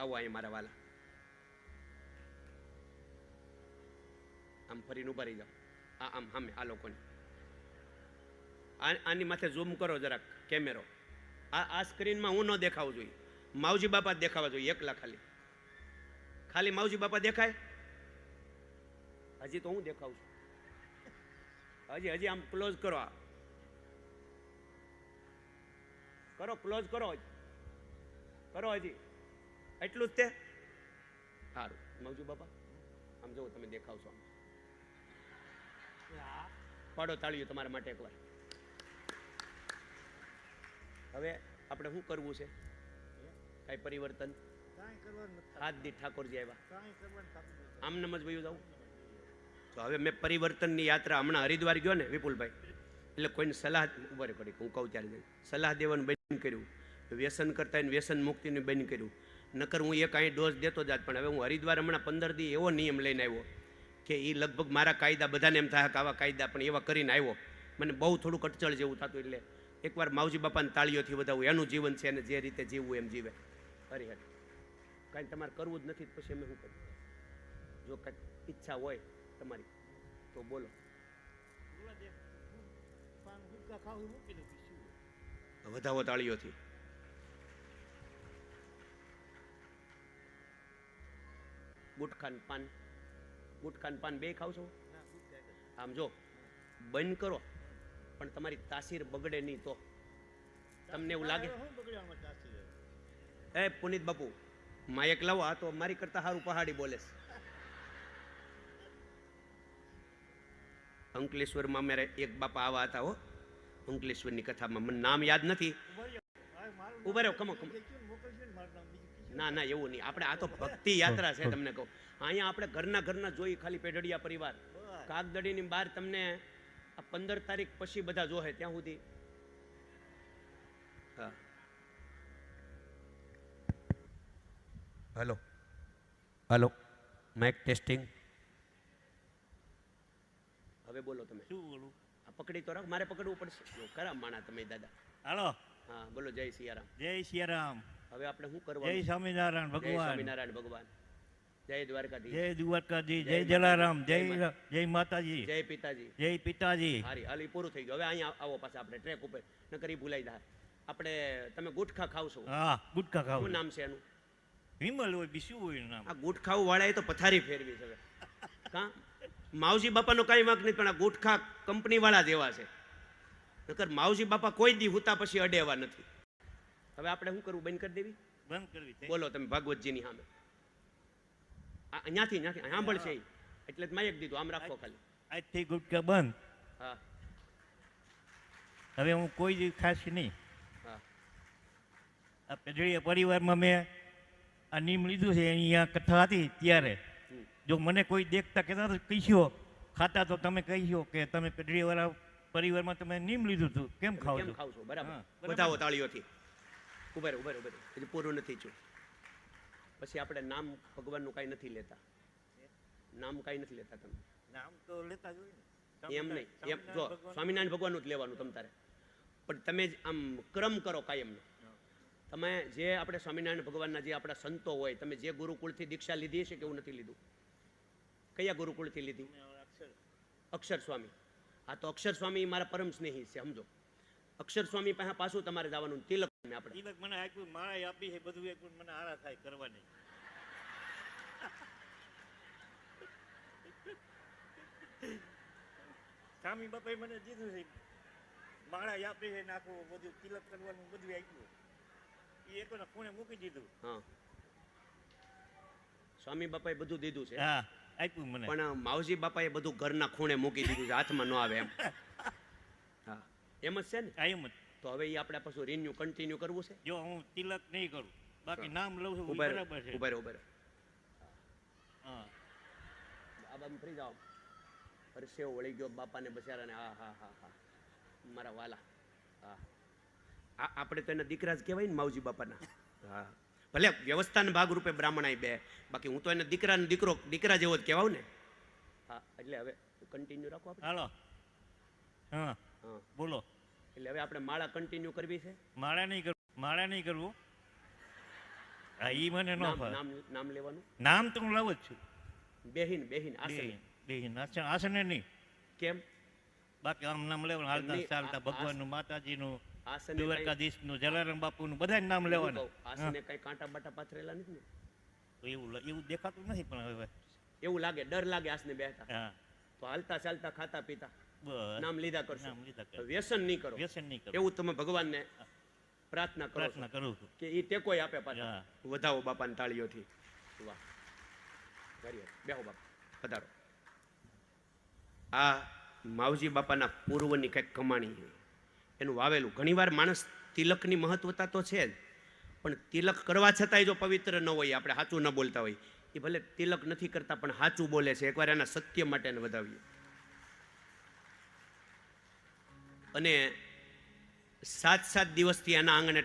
આવો અહીં મારા વાલા આમ ફરીને ઊભા રહી જાઓ આ આમ સામે આ લોકોને આની માથે ઝૂમ કરો જરાક કેમેરો આ આ સ્ક્રીનમાં હું ન દેખાવું જોઈએ માવજી બાપા દેખાવા જોઈએ એકલા ખાલી ખાલી માવજી બાપા દેખાય હજી તો હું દેખાવું છું હજી હજી આમ ક્લોઝ કરો આ કરો ક્લોઝ કરો. કરો હજી એટલું જ તે? સારું. મવજુ બાપા આમ જુઓ તમે દેખાવશો આમ. પાડો તાળીઓ તમારા માટે એકવાર. હવે આપણે શું કરવું છે? કાંઈ પરિવર્તન? હાથ દી ઠાકોરજી આવ્યા. આમ નમજ ભયું જાઉં તો હવે મેં પરિવર્તનની યાત્રા હમણાં હરિદ્વાર ગયો ને વિપુલભાઈ. એટલે કોઈને સલાહ ઊભા કરી હું કહું ત્યારે. સલાહ દેવાનું બંધ કર્યું. વ્યસન કરતા વ્યસન મુક્તિનું બંધ કર્યું. નકર હું એક અહીં ડોઝ દેતો જાત પણ હવે હું હરિદ્વાર હમણાં પંદર દી એવો નિયમ લઈને આવ્યો કે એ લગભગ મારા કાયદા બધાને એમ થાય કે આવા કાયદા પણ એવા કરીને આવ્યો. મને બહુ થોડુંક કટચળ જેવું થતું એટલે એકવાર માવજી બાપાની તાળીઓથી વધાવું એનું જીવન છે અને જે રીતે જીવવું એમ જીવે. હરિહર. કાંઈ તમારે કરવું જ નથી પછી અમે શું કરું જો કાંઈક ઈચ્છા હોય તમારી તો બોલો? વધાવો તાળીઓથી. ગુટખાન પાન. ગુટખાન પાન બે ખાવ છો. આમ જો બંધ કરો. પણ તમારી તાસીર બગડે નહીં તો. તમને એવું લાગે? એ પુનિત બાપુ માયક લાવો તો મારી કરતા સારું પહાડી બોલે અંકલેશ્વરમાં મારે એક બાપા આવા હતા હો. અંકલેશ્વરની કથામાં મને નામ યાદ નથી. ઊભા રહ્યો. કમો મારું ના ના એવું નહીં. આપણે આ તો ભક્તિ યાત્રા છે તમને કહું. અહીંયા આપણે ઘરના ઘરના જોઈ ખાલી પેઢડિયા પરિવાર. કાગદડીની બહાર તમને આ પંદર તારીખ પછી બધા જોહે ત્યાં સુધી. હા. હલો. હલો. માઇક ટેસ્ટિંગ હવે બોલો તમે. શું બોલું? આ પકડી તો રાખ મારે પકડવું પડશે. કરા ખરા માણા તમે દાદા. હાલો. હા બોલો જય સિયારામ. જય સિયારામ. હવે આપણે શું જય સ્વામિનારાયણ ભગવાન. સ્વામિનારાયણ ભગવાન. જય દ્વારકાધીશ. જય દ્વારકાજી જય જય જલારામ જય જય માતાજી. જય પિતાજી. જય પિતાજી. હારી હાલ પૂરું થઈ ગયું. હવે અહીંયા આવો પાછા આપણે ટ્રેક ઉપર. નકરી ભૂલાઈ જાય. આપણે તમે ગુટખા ખાવશો. હા ગુટકા શું ખાવ નામ છે એનું? વિમલ હોય બીસું હોય નામ. આ ગુટખાઓ વાળાએ તો પથારી ફેરવી છે કા માવજી બાપાનો કાંઈ વાંક નહીં પણ આ ગુટખા કંપની વાળા જેવા છે. નકર માવજી બાપા કોઈ દી હુતા પછી અડેવા નથી. હવે આપણે શું કરવું? બંધ કરી દેવી? બંધ કરવી બોલો તમે ભાગવતજીની સામે. આ અહીંયાથી અહીંયાથી સાંભળશે એટલે જ માયક દીધું આમ રાખો ખાલી. આજથી ગુટકા બંધ. હા. હવે હું કોઈ ખાશ નહીં. હા. આ પેઢીયા પરિવારમાં મેં આ નિયમ લીધું છે એની અહીંયા કથા હતી ત્યારે. જો મને કોઈ દેખતા કહેતા તો કહીશો ખાતા તો તમે કહીશો કે તમે પેઢીવાળા પરિવારમાં તમે નિયમ લીધું હતું. કેમ ખાવ છો? બરાબર. બતાવો તાળીઓથી. ઊભા રહો ઊભા રહો ઊભા હજી પૂરું નથી થયું. પછી આપણે નામ ભગવાનનું કાંઈ નથી લેતા. નામ કાંઈ નથી લેતા તમે. નામ તો લેતા જ હોય એમ નહીં. એમ જો સ્વામિનારાયણ ભગવાન- સ્વામિનારાયણ ભગવાનનું જ લેવાનું તમ તારે. પણ તમે જ આમ ક્રમ કરો કાયમનો. તમે જે આપણે સ્વામિનારાયણ ભગવાનના જે આપણા સંતો હોય તમે જે ગુરુકુળથી દીક્ષા લીધી છે કે એવું નથી લીધું? કયા ગુરુકુળથી લીધી? અક્ષર. સ્વામી. આ તો અક્ષર સ્વામી મારા પરમ સ્નેહી છે સમજો. અક્ષર સ્વામી પાસે પાછું તમારે જવાનું તિલક આપણે. તિલક મને આપ્યું માળા આપી છે બધું આપ્યું મને આળા થાય કરવાની. સ્વામી બાપાએ મને દીધું છે માળા આપી છે નાખવું બધું તિલક કરવાનું બધું આપ્યું. એ એક ખૂણે મૂકી દીધું. હા. સ્વામી બાપાએ બધું દીધું છે. હા આપ્યું મને. પણ માવજી બાપાએ બધું ઘરના ખૂણે મૂકી દીધું છે હાથમાં ન આવે એમ. હા. એમ જ છે ને? કાયમ જ. તો હવે એ આપણે પાછું રિન્યુ કન્ટિન્યુ કરવું છે? જો હું તિલક નહીં કરું બાકી નામ લઉં છું બરાબર છે. ઊભા ઊભા હા. બામ ફરી જાઓ પરસેવ વળી ગયો બાપાને બસારાને હા હા હા હા. મારા વાલા. હા. આ આપણે તો એના દીકરા જ કહેવાય ને માવજી બાપાના. હા. ભલે વ્યવસ્થાના ભાગરૂપે બ્રાહ્મણાઈ બે બાકી હું તો એને દીકરાનો દીકરો દીકરા જેવો જ કહેવાઉં ને. હા. એટલે હવે કન્ટિન્યુ રાખો આપણે. હાલો. હા. હા. બોલો. એટલે હવે આપણે માળા કન્ટિન્યુ કરવી છે? માળા નહીં કરવું માળા નહીં કરવું. હા ઈ મને ન નામ નામ લેવાનું? નામ તો હું લાવું જ છું. બેહીન બેહીન આસન. બેહીન. આસન આસને નહીં. કેમ? બાકી આમ નામ લેવાનું હાલતા ચાલતા ભગવાનનું માતાજીનું આસન દ્વારકાધીશનું જલારામ બાપુનું બધા નામ લેવાના. આસને કઈ કાંટા બાટા પાથરેલા નથી ને? એવું એવું દેખાતું નથી પણ હવે. એવું લાગે ડર લાગે આસને બેહતા. હા. તો હાલતા ચાલતા ખાતા પીતા નામ લીધા કરશો. વ્યસન નહીં કરો. વ્યસન નહીં કરો. એવું તમે ભગવાનને પ્રાર્થના કરો પ્રાર્થના કરું છું. કે એ ટેકોય આપે પાછા. વધાવો બાપાની તાળીઓથી. વાહ. બેહો બાપા. વધારો. આ માવજી બાપાના પૂર્વની કંઈક કમાણી એનું વાવેલું. ઘણીવાર માણસ તિલકની મહત્વતા તો છે જ. પણ તિલક કરવા છતાંય જો પવિત્ર ન હોય આપણે સાચું ન બોલતા હોય એ ભલે તિલક નથી કરતા પણ સાચું બોલે છે. એકવાર એના સત્ય માટે એને વધાવીએ. અને સાત સાત દિવસથી એના આંગણે